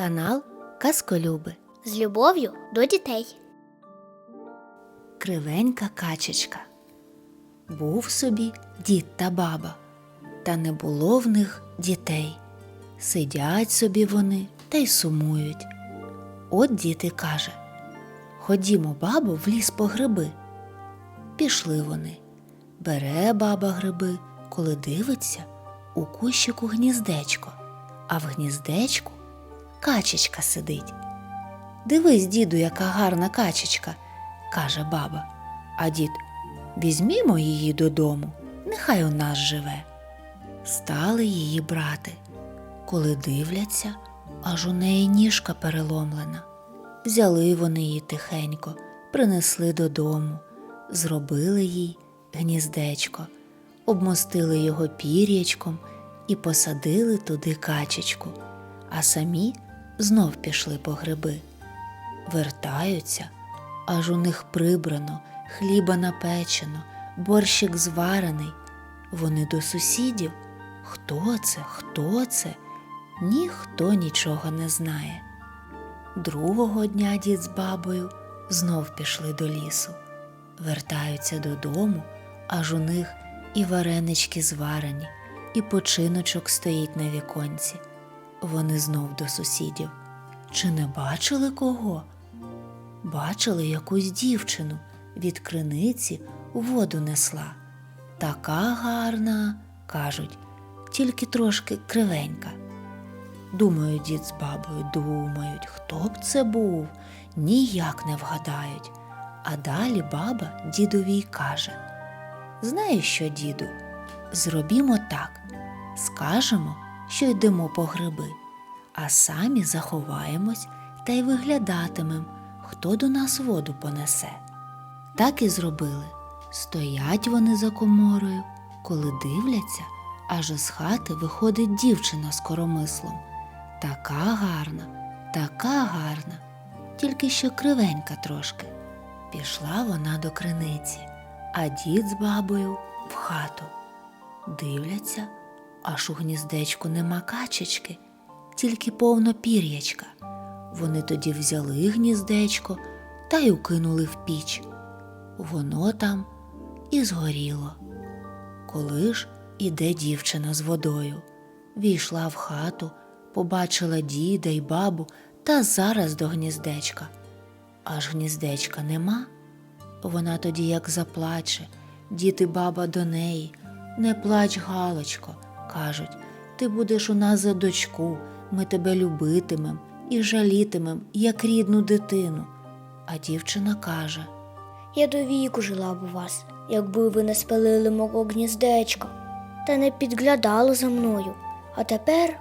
Канал Казколюби. З любов'ю до дітей. Кривенька качечка. Був собі дід та баба, та не було в них дітей. Сидять собі вони та й сумують. От дід і каже Ходімо, бабо, в ліс по гриби. Пішли вони. Бере баба гриби, коли дивиться, у кущику гніздечко, а в гніздечку качечка сидить. Дивись, діду, яка гарна качечка, каже баба. А дід, візьмімо її додому, нехай у нас живе. Стали її брати. Коли дивляться, аж у неї ніжка переломлена. Взяли вони її тихенько, принесли додому, зробили їй гніздечко, обмостили його пір'ячком і посадили туди качечку, а самі знов пішли по гриби. Вертаються, аж у них прибрано, хліба напечено, борщик зварений. Вони до сусідів. Хто це? Хто це? Ніхто нічого не знає. Другого дня дід з бабою знов пішли до лісу. Вертаються додому, аж у них і варенички зварені, і починочок стоїть на віконці. Вони знов до сусідів. Чи не бачили кого? Бачили якусь дівчину від криниці воду несла. Така гарна, кажуть, тільки трошки кривенька. Думають дід з бабою, думають, хто б це був, ніяк не вгадають. А далі баба дідові й каже: Знаєш що, діду, зробімо так, скажемо, що йдемо по гриби, а самі заховаємось та й виглядатимем, хто до нас воду понесе. Так і зробили. Стоять вони за коморою, коли дивляться, аж із хати виходить дівчина з коромислом. Така гарна, така гарна, тільки що кривенька трошки. Пішла вона до криниці, а дід з бабою в хату. Дивляться, аж у гніздечку нема качечки, тільки повно пір'ячка. Вони тоді взяли гніздечко та й укинули в піч. Воно там і згоріло. Коли ж іде дівчина з водою, війшла в хату, побачила діда й бабу та зараз до гніздечка. Аж гніздечка нема. Вона тоді як заплаче, дід і баба до неї. Не плач, Галочко, кажуть, ти будеш у нас за дочку, ми тебе любитимем і жалітимем, як рідну дитину. А дівчина каже Я до віку жила б у вас, якби ви не спалили мого гніздечка та не підглядали за мною. А тепер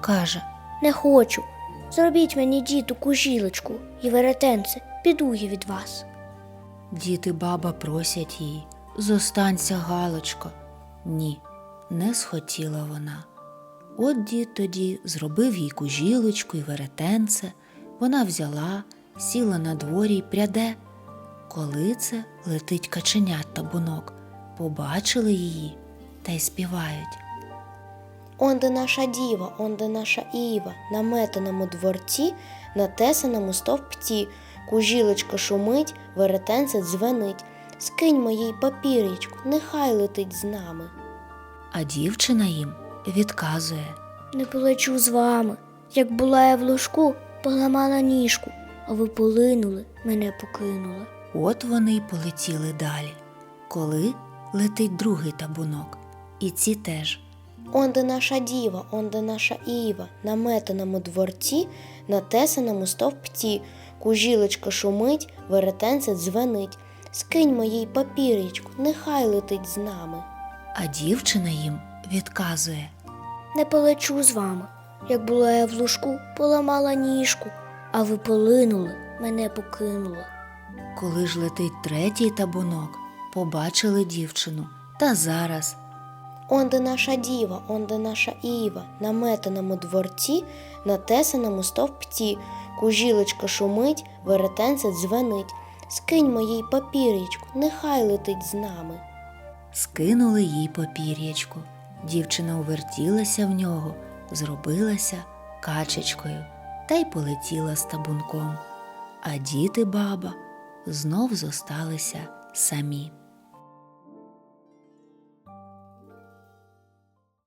каже, не хочу. Зробіть мені діту кужілочку і веретенце, піду я від вас. Дід і баба просять її, зостанься, Галочко. Ні, не схотіла вона. От дід тоді зробив їй кужілочку і веретенце, вона взяла, сіла на дворі й пряде. Коли це летить каченят табунок, побачили її та й співають. Онде наша діва, онде наша Іва, на метаному дворці, на тесаному стовпці, кужілочка шумить, веретенце дзвенить. Скинь моїй папір'ячку, нехай летить з нами. А дівчина їм відказує. Не полечу з вами. Як була я в ложку, поламала ніжку, а ви полинули, мене покинули. От вони й полетіли далі. Коли летить другий табунок, і ці теж. Онде наша діва, онде наша Іва, на метаному дворці, на тесаному стовпці, кужілочка шумить, веретенце дзвенить. Скинь моїй папір'ячку, нехай летить з нами. А дівчина їм відказує. Не полечу з вами. Як була я в лужку, поламала ніжку, а ви полинули, мене покинули. Коли ж летить третій табунок, побачили дівчину, та зараз Онде наша діва, онде наша Іва, на метаному дворці, на тесаному стовпці, кужілочка шумить, веретенце дзвенить. Скинь моїй папір'ячку, нехай летить з нами. Скинули їй попір'ячку. Дівчина увертілася в нього, зробилася качечкою. та й полетіла з табунком, а діти баба знов зосталися самі.